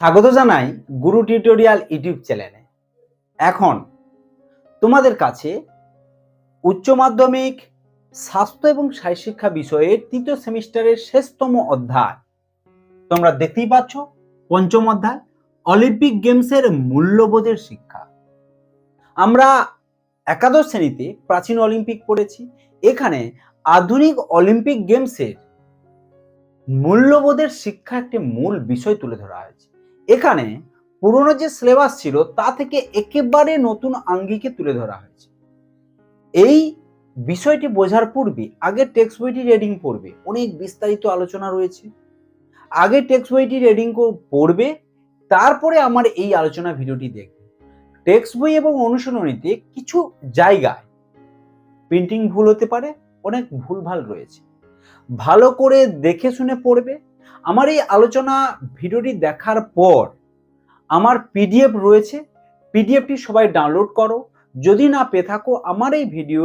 স্বাগত জানাই গুরু tutorial YouTube চ্যানেলে। এখন তোমাদের কাছে উচ্চ মাধ্যমিক, স্বাস্থ্য এবং শিক্ষা বিষয়ের তৃতীয় সেমিস্টারের শেষতম অধ্যায়। তোমরা দেখতেই পাচ্ছ পঞ্চম অধ্যায়, অলিম্পিক গেমসের মূল্যবোধের শিক্ষা। আমরা একাদশ শ্রেণীতে প্রাচীন অলিম্পিক পড়েছি, এখানে আধুনিক অলিম্পিক গেমসের মূল্যবোধের শিক্ষা একটি মূল বিষয় তুলে ধরা হয়েছে। এখানে পুরনো যে সিলেবাস ছিল, তা থেকে একেবারে নতুন আঙ্গিকে তুলে ধরা হয়েছে। এই বিষয়টি বোঝার পূর্বে, আগে টেক্সট বইটি রিডিং পড়বে, অনেক বিস্তারিত আলোচনা রয়েছে। আগে টেক্সট বইটি রিডিং পড়বে, তারপরে আমার এই আলোচনা ভিডিওটি দেখবে। টেক্সট বই এবং অনুশীলনীতে কিছু জায়গায় প্রিন্টিং ভুল হতে পারে, অনেক ভুলভাল রয়েছে। ভালো করে দেখে শুনে পড়বে আমার এই আলোচনা ভিডিওটি দেখার পর আমার পিডিএফ রয়েছে। পিডিএফটি সবাই ডাউনলোড করো। যদি না পেয়ে থাকো, আমার এই ভিডিও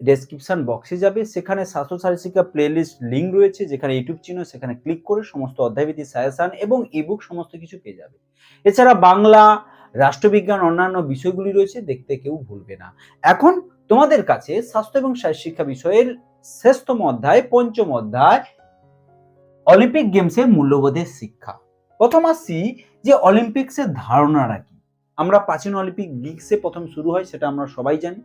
ডেসক্রিপশন বক্সে যাবে। সেখানে স্বাস্থ্য শারীরিকা প্লেলিস্ট লিঙ্ক রয়েছে, যেখানে ইউটিউব চিহ্ন, সেখানে ক্লিক করে সমস্ত অধ্যায়ভিত্তিক সাজেশন এবং ইবুক সমস্ত কিছু পেয়ে যাবে। এছাড়া বাংলা, রাষ্ট্রবিজ্ঞান, অন্যান্য বিষয়গুলি রয়েছে, দেখতে কেউ ভুলবে না। এখন তোমাদের কাছে স্বাস্থ্য এবং শিক্ষা বিষয়ের শেষতম অধ্যায়, পঞ্চম অধ্যায় অলিম্পিক গেমসের মূল্যবোধের শিক্ষা। প্রথম আসছি যে অলিম্পিক্সের ধারণাটা কি? আমরা প্রাচীন অলিম্পিক গিক্সে প্রথম শুরু হয়, সেটা আমরা সবাই জানি।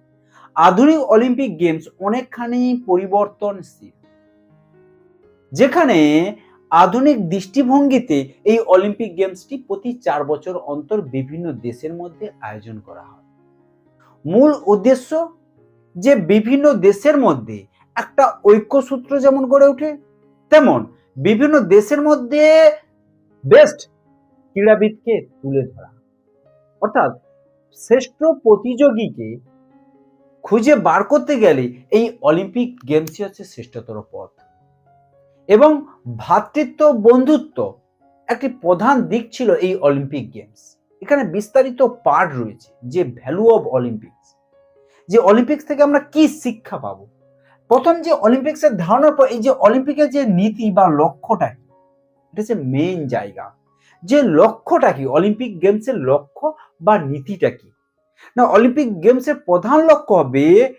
আধুনিক অলিম্পিক গেমস অনেকখানি পরিবর্তনশীল। যেখানে আধুনিক দৃষ্টিভঙ্গিতে এই অলিম্পিক গেমসটি প্রতি চার বছর অন্তর বিভিন্ন দেশের মধ্যে আয়োজন করা হয়। মূল উদ্দেশ্য যে বিভিন্ন দেশের মধ্যে একটা ঐক্যসূত্র যেমন গড়ে ওঠে, তেমন বিভিন্ন দেশের মধ্যে বেস্ট ক্রীড়াবিদকে তুলে ধরা। অর্থাৎ শ্রেষ্ঠ প্রতিযোগীকে খুঁজে বার করতে গেলে এই অলিম্পিক গেমসই হচ্ছে শ্রেষ্ঠতর পথ। এবং ভ্রাতৃত্ব বন্ধুত্ব একটি প্রধান দিক ছিল এই অলিম্পিক গেমস। এখানে বিস্তারিত পার্ট রয়েছে যে ভ্যালু অফ অলিম্পিক্স যে অলিম্পিক্স থেকে আমরা কি শিক্ষা পাবো? প্রথম যে অলিম্পিক্সের ধারণার পর এই যে অলিম্পিকের যে নীতি বা লক্ষ্যটা এটা হচ্ছে মেইন জায়গা। যে লক্ষ্যটা কি? অলিম্পিক গেমসের লক্ষ্য বা নীতিটা কি? না অলিম্পিক গেমসের প্রধান লক্ষ্য হবে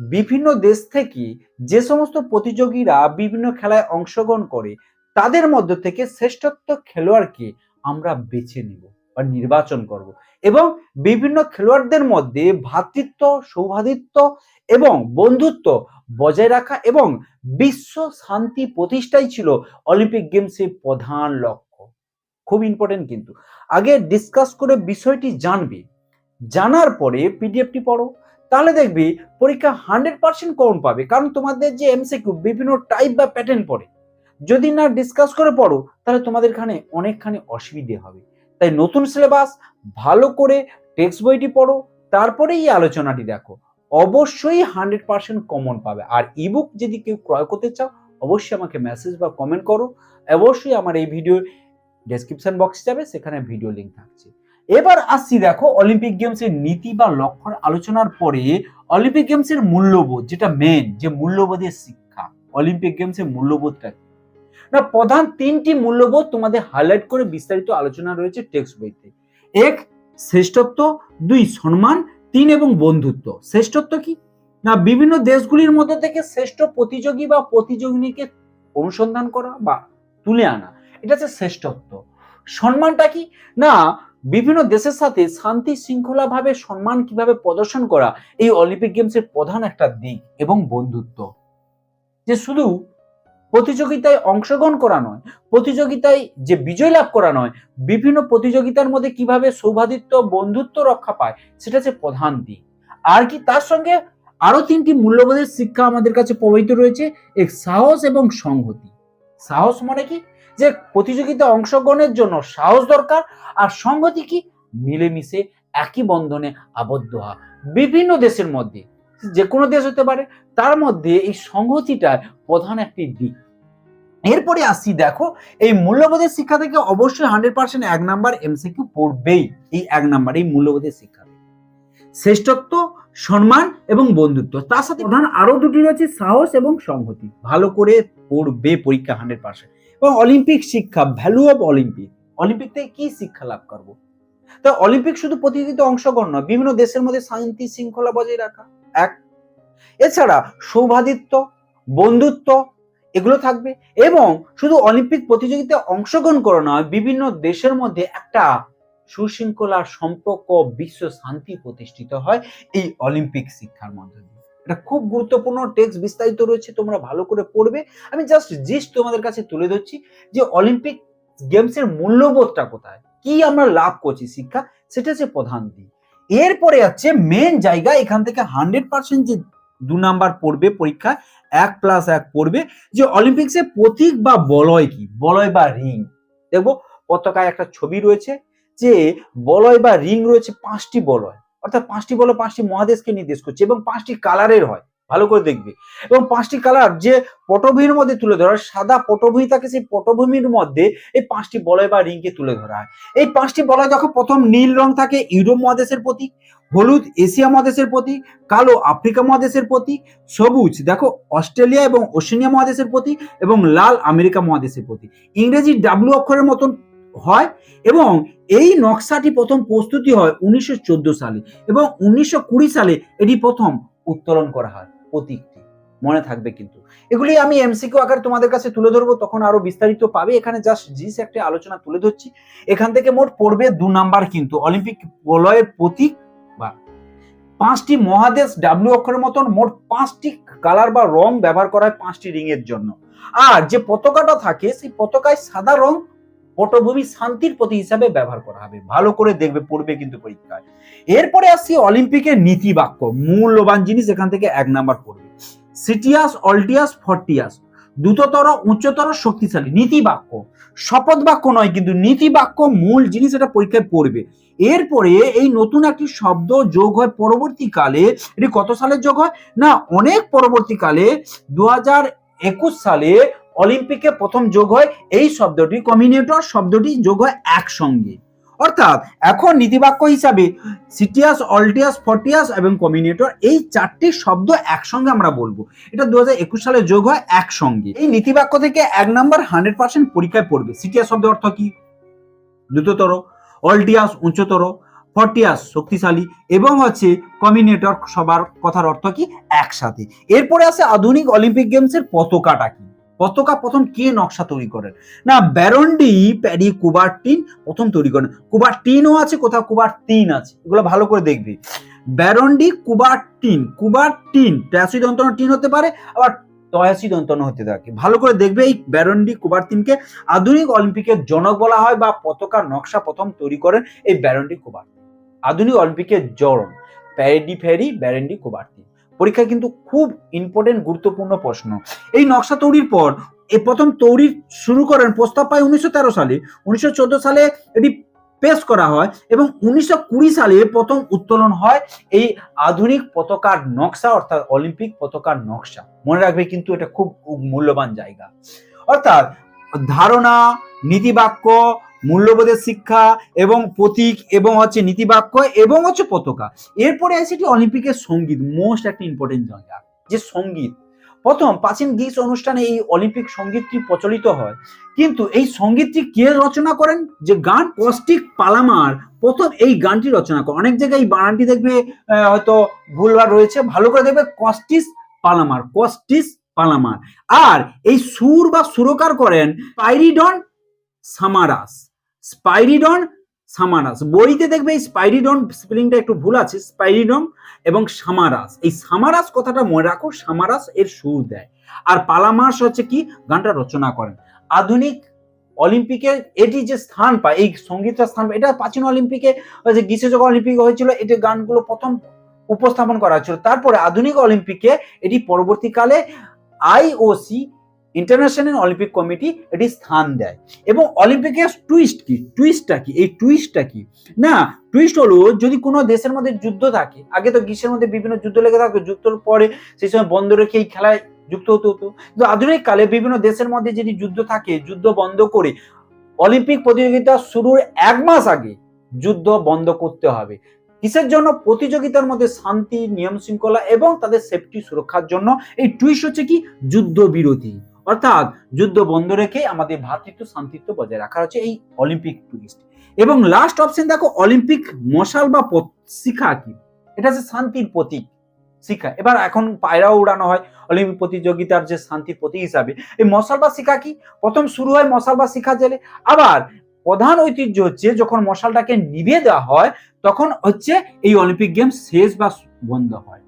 বিভিন্ন দেশ থেকে যে সমস্ত প্রতিযোগীরা বিভিন্ন খেলায় অংশগ্রহণ করে, তাদের মধ্য থেকে শ্রেষ্ঠত্ব খেলোয়াড়কে আমরা বেছে নিব। বা নির্বাচন করব। এবং বিভিন্ন খেলোয়াড়দের মধ্যে ভ্রাতৃত্ব সৌভাদিত্ব এবং বন্ধুত্ব বজায় রাখা এবং বিশ্ব শান্তি প্রতিষ্ঠাই ছিল অলিম্পিক গেমসের প্রধান লক্ষ্য। খুব ইম্পর্টেন্ট কিন্তু। আগে ডিসকাস করে বিষয়টি জানবে। জানার পরে পিডিএফটি পড়ো। তাহলে দেখবি পরীক্ষা হান্ড্রেড পার্সেন্ট কমন পাবে। কারণ তোমাদের যে এমসিকিউ বিভিন্ন টাইপ বা প্যাটার্ন পড়ে। যদি না ডিসকাস করে পড়ো, তাহলে তোমাদের এখানে অনেকখানি অসুবিধে হবে। তাই নতুন সিলেবাস ভালো করে টেক্সট বইটি পড়ো তারপরে এই আলোচনাটি দেখো। অবশ্যই হান্ড্রেড পার্সেন্ট কমন পাবে। আর ইবুক যদি কেউ ক্রয় করতে চাও, অবশ্যই আমাকে মেসেজ বা কমেন্ট করো। অবশ্যই আমার এই ভিডিও ডেসক্রিপশন বক্সে যাবে, সেখানে ভিডিও লিঙ্ক থাকছে। এবার আসছি দেখো অলিম্পিক গেমসের নীতি বা লক্ষ্যের আলোচনার পরে অলিম্পিক গেমসের মূল্যবোধ, যেটা মেন যে মূল্যবোধের শিক্ষা। অলিম্পিক গেমসের মূল্যবোধটা কি? না, প্রধান তিনটি মূল্যবোধ তোমাদের হাইলাইট করে বিস্তারিত আলোচনা রয়েছে টেক্সট বইতে। এক, শ্রেষ্ঠত্ব। দুই, সম্মান। তিন, এবং বন্ধুত্ব। শ্রেষ্ঠত্ব কি? না, বিভিন্ন দেশগুলির মধ্যে থেকে শ্রেষ্ঠ প্রতিযোগী বা প্রতিযোগিনীকে অনুসন্ধান করা বা তুলে আনা। এটা হচ্ছে শ্রেষ্ঠত্ব। সম্মানটা কি? না, বিভিন্ন দেশের সাথে শান্তি শৃঙ্খলা ভাবে সম্মান কীভাবে প্রদর্শন করা, এই অলিম্পিক গেমসের প্রধান একটা দিক এবং বন্ধুত্ব। যে শুধু প্রতিযোগিতায় অংশগ্রহণ করা নয়, প্রতিযোগিতায় যে বিজয় লাভ করা নয়, বিভিন্ন প্রতিযোগিতার মধ্যে কীভাবে সৌভাদিত্য বন্ধুত্ব রক্ষা পায়, সেটা হচ্ছে প্রধান দিক। আর কি তার সঙ্গে আরও তিনটি মূল্যবোধের শিক্ষা আমাদের কাছে প্রবাহিত রয়েছে, এক সাহস এবং সংহতি। সাহস মানে কি? যে প্রতিযোগিতা অংশগ্রহণের জন্য সাহস দরকার, আর সংহতি কি? মিলেমিশে, একই বন্ধনে আবদ্ধ হওয়া। বিভিন্ন দেশের মধ্যে যে কোনো দেশ হতে পারে, তার মধ্যে এই সংহতিটা প্রধান একটি দিক। এরপরে আসছি দেখো, এই মূল্যবোধের শিক্ষা থেকে অবশ্যই হান্ড্রেড পার্সেন্ট এক নাম্বার এমসিকিউ পড়বেই, এই এক নাম্বার, এই মূল্যবোধের শিক্ষা শ্রেষ্ঠত্ব, সম্মান এবং বন্ধুত্ব, তার সাথে প্রধান আরও দুটি রয়েছে, সাহস এবং সংহতি। ভালো করে পড়বে পরীক্ষা হান্ড্রেড পার্সেন্ট এবং অলিম্পিক শিক্ষা ভ্যালু অফ অলিম্পিক অলিম্পিক থেকে কি শিক্ষা লাভ করব? তা অলিম্পিক শুধু প্রতিযোগিতা অংশগ্রহণ নয়, বিভিন্ন দেশের মধ্যে শান্তি, শৃঙ্খলা বজায় রাখা। এক। এছাড়া সৌভাদিত্য বন্ধুত্ব এগুলো থাকবে এবং শুধু অলিম্পিক প্রতিযোগিতায় অংশগ্রহণ করা নয়, বিভিন্ন দেশের মধ্যে একটা সুশৃঙ্খলার সম্পর্ক বিশ্ব শান্তি প্রতিষ্ঠিত হয় এই অলিম্পিক শিক্ষার মধ্যে এটা খুব গুরুত্বপূর্ণ টেক্সট বিস্তারিত রয়েছে, তোমরা ভালো করে পড়বে। আমি জাস্ট জিস্ট তোমাদের কাছে তুলে ধরছি যে অলিম্পিক গেমসের মূল্যবোধটা কোথায়? কি আমরা লাভ করছি শিক্ষা? সেটা হচ্ছে প্রধান দিক। এরপরে আছে মেন জায়গা, এখান থেকে হান্ড্রেড পার্সেন্ট যে দু নাম্বার পড়বে পরীক্ষা এক প্লাস এক পড়বে, যে অলিম্পিক্সে প্রতীক বা বলয় কি? বলয় বা রিং দেখব, পতাকায় একটা ছবি রয়েছে যে বলয় বা রিং রয়েছে পাঁচটি বলয়। অর্থাৎ পাঁচটি বলয়, পাঁচটি মহাদেশকে নির্দেশ করছে এবং পাঁচটি কালারের হয়। ভালো করে দেখবে। এবং পাঁচটি কালার যে পটভূমির মধ্যে তুলে ধরা সাদা পটভূমি থাকে সেই পটভূমির মধ্যে এই পাঁচটি বলয় বা রিংকে তুলে ধরা হয়। এই পাঁচটি বলয় দেখো প্রথম নীল রং থাকে, ইউরোপ মহাদেশের প্রতীক, হলুদ এশিয়া মহাদেশের প্রতীক, কালো আফ্রিকা মহাদেশের প্রতীক, সবুজ দেখো অস্ট্রেলিয়া এবং ওশেনিয়া মহাদেশের প্রতীক এবং লাল আমেরিকা মহাদেশের প্রতীক। ইংরেজি ডাব্লু অক্ষরের মতন হয় এবং এই নকশাটি প্রথম প্রস্তুতি হয় উনিশশো চোদ্দ সালে এবং উনিশশো কুড়ি সালে এটি প্রথম উত্তোলন করা হয়। প্রতীকটি, মনে থাকবে কিন্তু। এগুলি আমি এমসিকিউ আকারে তোমাদের কাছে তুলে ধরবো, তখন আরও বিস্তারিত পাবে। এখানে জাস্ট জিস একটা আলোচনা তুলে ধরছি। এখান থেকে মোট পড়বে দু নাম্বার কিন্তু, অলিম্পিক প্রলয়ের প্রতীক বা পাঁচটি মহাদেশ ডাব্লিউ অক্ষরের মতন, মোট পাঁচটি কালার বা রং ব্যবহার করা হয় পাঁচটি রিং এর জন্য। আর যে পতাকাটা থাকে, সেই পতাকায় সাদা রং পটভূমি শান্তির প্রতীক হিসাবে ব্যবহার করা হবে। ভালো করে দেখবে, পড়বে কিন্তু পরীক্ষায়। এরপরে আসছি অলিম্পিকের নীতি বাক্য মূল্যবান জিনিস এখান থেকে এক নাম্বার পড়বে। Citius, altius, fortius. দ্রুততর, উচ্চতর, শক্তিশালী। নীতি বাক্য শপথ বাক্য নয়, কিন্তু নীতি বাক্য মূল জিনিস এটা পরীক্ষায় পড়বে। এরপরে এই নতুন একটি শব্দ যোগ হয় পরবর্তীকালে। এটি কত সালের যোগ হয়? না, অনেক পরবর্তীকালে দু একুশ সালে অলিম্পিকে প্রথম যোগ হয়, এই শব্দটি কমিনেটর শব্দটি যোগ হয় একসঙ্গে। অর্থাৎ এখন নীতিবাক্য হিসাবে সিটিয়াস, অল্টিয়াস, ফর্টিয়াস এবং কমিউনিটর এই চারটি শব্দ একসঙ্গে আমরা বলব। এটা দু হাজার একুশ সালে যোগ হয় একসঙ্গে। এই নীতিবাক্য থেকে এক নাম্বার হান্ড্রেড পার্সেন্ট পরীক্ষায় পড়বে। সিটিয়াস শব্দের অর্থ কি? দ্রুততর, অল্টিয়াস, উচ্চতর, ফর্টিয়াস, শক্তিশালী এবং হচ্ছে কমিনেটর সবার কথার অর্থ কি? একসাথে। এরপরে আছে আধুনিক অলিম্পিক গেমসের পতাকাটা কি? পতাকা প্রথম কে নকশা তৈরি করেন? না, ব্যারন্ডি প্যারি কুবার্টিন প্রথম তৈরি করেন। কুবার্টিনও আছে, কোথাও কুবার্টিন আছে। এগুলো ভালো করে দেখবি। ব্যারন্ডি, কুবার্টিন কুবার্টিন ট্যাসি দন্তন টিন হতে পারে, আবার তয়াসি দন্তন হতে থাকে। ভালো করে দেখবে এই ব্যারন্ডি, কুবার্টিনকে আধুনিক অলিম্পিকের জনক বলা হয় বা পতাকার নকশা প্রথম তৈরি করেন এই ব্যারন্ডি, কুবার্টিন। আধুনিক অলিম্পিকের জরন প্যারেডি ফেরি ব্যারেন্ডি, কুবার্টিন। পরীক্ষা কিন্তু খুব ইম্পর্টেন্ট গুরুত্বপূর্ণ প্রশ্ন। এই নকশা তৈরির পর এই প্রথম তৈরি শুরু করেন প্রস্তাব পায় উনিশশো তেরো সালে। উনিশশো চোদ্দ সালে এটি পেশ করা হয় এবং উনিশশো কুড়ি সালে প্রথম উত্তোলন হয় এই আধুনিক পতাকার নকশা, অর্থাৎ অলিম্পিক পতাকার নকশা। মনে রাখবে কিন্তু এটা খুব মূল্যবান জায়গা। অর্থাৎ ধারণা নীতিবাক্য মূল্যবোধের শিক্ষা এবং প্রতীক এবং হচ্ছে নীতিবাক্য এবং হচ্ছে পতাকা। এরপরে এটি অলিম্পিকের সংগীত মোস্ট একটা ইম্পর্টেন্ট জায়গা, যে সংগীত। প্রথম, প্রাচীন গ্রিস অনুষ্ঠানে এই অলিম্পিক সঙ্গীতটি প্রচলিত হয়। কিন্তু এই সঙ্গীতটি কে রচনা করেন? যে গান কস্টিক পালামার প্রথম এই গানটি রচনা করেন। অনেক জায়গায় এই বানানটি দেখবে হয়তো ভুলভাল রয়েছে। ভালো করে দেখবে, কস্টিস পালামার কস্টিস পালামার। আর এই সুর বা সুরকার করেন পাইরিডন সামারাস। স্পাইরিডন সামারাস। বইতে দেখবে এই স্পাইরিডন স্পেলিংটা একটু ভুল আছে, স্পাইরিডন এবং সামারাস। এই সামারাস কথাটা মনে রাখো, সামারাস এর সুর দেয়। আর পালামাস হচ্ছে কি? গানটা রচনা করেন। আধুনিক অলিম্পিকে এটি যে স্থান পায়, এই সঙ্গীতটা স্থান পায়, এটা প্রাচীন অলিম্পিকে যে গ্রীষ্মযুগ অলিম্পিক হয়েছিল, এটি গানগুলো প্রথম উপস্থাপন করা হয়েছিল। তারপরে আধুনিক অলিম্পিকে এটি পরবর্তীকালে আইওসি ইন্টারন্যাশনাল অলিম্পিক কমিটি এটি স্থান দেয়। এবং অলিম্পিকের টুইস্ট কি? টুইস্টটা কি? এই টুইস্টটা কি? না টুইস্ট হলো যদি কোনো দেশের মধ্যে যুদ্ধ থাকে, আগে তো গ্রীষ্মের মধ্যে বিভিন্ন যুদ্ধ লেগে থাকতো যুদ্ধর পরে সেই সময় বন্ধ রেখে এই খেলায় যুক্ত হতে হতো। কিন্তু আধুনিক কালে বিভিন্ন দেশের মধ্যে যদি যুদ্ধ থাকে, যুদ্ধ বন্ধ করে অলিম্পিক প্রতিযোগিতা শুরুর এক মাস আগে যুদ্ধ বন্ধ করতে হবে। কিসের জন্য? প্রতিযোগিতার মধ্যে শান্তি নিয়ম শৃঙ্খলা এবং তাদের সেফটি সুরক্ষার জন্য। এই টুইস্ট হচ্ছে কি? যুদ্ধ বিরতি অর্থাৎ যুদ্ধ বন্ধ রেখে আমাদের ভ্রাতৃত্ব, শান্তিত্ব বজায় রাখা হচ্ছে এই অলিম্পিক টুরিস্ট এবং লাস্ট অপশন দেখো অলিম্পিক মশাল বা শিখা কি? এটা হচ্ছে শান্তির প্রতীক, শিখা। এবার এখন পায়রাও উড়ানো হয় অলিম্পিক প্রতিযোগিতার যে শান্তির প্রতীক হিসাবে। এই মশাল বা শিখা কি? প্রথম শুরু হয় মশাল বা শিখা জেলে। আবার প্রধান ঐতিহ্য হচ্ছে যখন মশালটাকে নিভিয়ে দেওয়া হয়, তখন হচ্ছে এই অলিম্পিক গেমস শেষ বা বন্ধ হয়।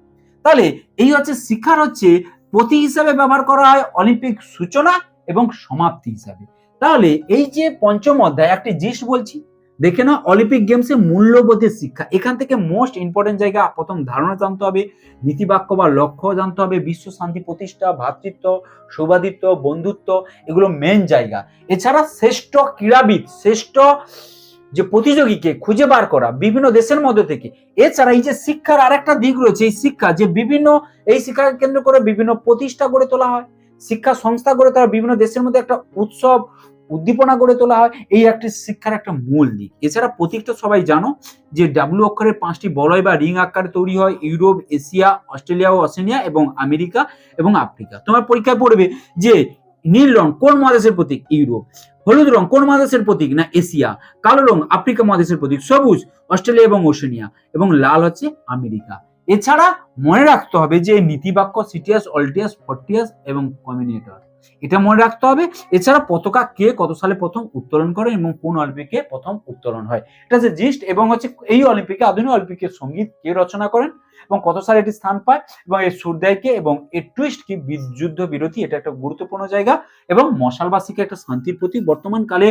তাহলে এই হচ্ছে শিক্ষার হচ্ছে প্রতীক হিসাবে ব্যবহার করা হয় অলিম্পিক সূচনা এবং সমাপ্তি হিসাবে। তাহলে এই যে পঞ্চম অধ্যায়, একটি জিস্ট বলছি, দেখে না অলিম্পিক গেমসে মূল্যবোধের শিক্ষা। এখান থেকে মোস্ট ইম্পর্টেন্ট জায়গা, প্রথম ধারণা জানতে হবে, নীতিবাক্য বা লক্ষ্য জানতে হবে, বিশ্ব শান্তি প্রতিষ্ঠা ভ্রাতৃত্ব সৌভাদিত্ব, বন্ধুত্ব, এগুলো মেন জায়গা। এছাড়া শ্রেষ্ঠ ক্রীড়াবিদ, শ্রেষ্ঠ যে প্রতিযোগীকে খুঁজে বার করা বিভিন্ন দেশের মধ্যে থেকে, এছাড়া এই যে শিক্ষার আরেকটা দিক রয়েছে, এই শিক্ষা যে বিভিন্ন, এই শিক্ষাকে কেন্দ্র করে বিভিন্ন প্রতিষ্ঠা গড়ে তোলা হয়, শিক্ষা সংস্থা গড়ে তোলা, বিভিন্ন দেশের মধ্যে একটা উৎসব উদ্দীপনা গড়ে তোলা হয়, এই একটি শিক্ষার একটা মূল দিক। এছাড়া প্রতীকটা সবাই জানো যে ডাব্লিউ অক্ষরের পাঁচটি বলয় বা রিং আকারে তৈরি হয়, ইউরোপ, এশিয়া, অস্ট্রেলিয়া ও অস্ট্রেলিয়া এবং আমেরিকা এবং আফ্রিকা। তোমার পরীক্ষায় পড়বে যে নীল রং কোন মহাদেশের প্রতীক? ইউরোপ। হলুদ রং কোন মহাদেশের প্রতীক? না, এশিয়া। কালো রং আফ্রিকা মহাদেশের প্রতীক। সবুজ, অস্ট্রেলিয়া এবং ওশেনিয়া। এবং লাল হচ্ছে আমেরিকা। এছাড়া মনে রাখতে হবে যে, নীতিবাক্য সিটিয়াস, অল্টিয়াস, ফর্টিয়াস এবং কমিউনিটর। এটা মনে রাখতে হবে। এছাড়া পতাকা কে কত সালে প্রথম উত্তোলন করে এবং কোন অলিম্পিকে প্রথম উত্তোলন হয়? এটা হচ্ছে জিস্ট এবং হচ্ছে এই অলিম্পিকে, আধুনিক অলিম্পিকের সংগীত কে রচনা করেন? এবং কত সালে এটি স্থান পায় এবং এর সুরদায়কে এবং এর টুইস্ট কি? যুদ্ধ বিরতি, এটা একটা গুরুত্বপূর্ণ জায়গা। এবং মশালবাসীকে একটা শান্তির প্রতীক বর্তমান কালে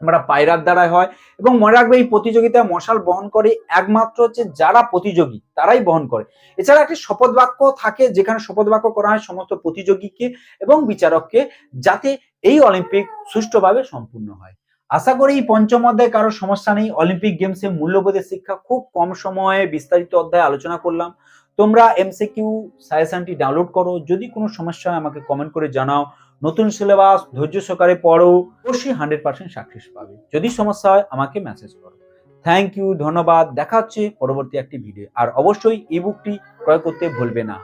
আমরা পায়রার দ্বারাই হয়। এবং মনে রাখবে, এই প্রতিযোগিতায় মশাল বহন করে একমাত্র হচ্ছে যারা প্রতিযোগী, তারাই বহন করে। এছাড়া একটি শপথ বাক্য থাকে, যেখানে শপথ বাক্য করা হয় সমস্ত প্রতিযোগীকে এবং বিচারককে, যাতে এই অলিম্পিক সুষ্ঠুভাবে সম্পূর্ণ হয়। আশা করি পঞ্চম অধ্যায়ে কারও সমস্যা নেই। অলিম্পিক গেমসে মূল্যবোধের শিক্ষা খুব কম সময়ে বিস্তারিত অধ্যায়ে আলোচনা করলাম। তোমরা এমসিকিউ সাজেশনটি ডাউনলোড করো। যদি কোনো সমস্যা হয় আমাকে কমেন্ট করে জানাও। নতুন সিলেবাস ধৈর্য সহকারে পড়ো। অবশ্যই হান্ড্রেড পার্সেন্ট সাকসেস পাবে। যদি সমস্যা হয় আমাকে মেসেজ করো। থ্যাংক ইউ ধন্যবাদ। দেখা হচ্ছে পরবর্তী একটি ভিডিও আর অবশ্যই এই বুকটি ক্রয় করতে ভুলবে না।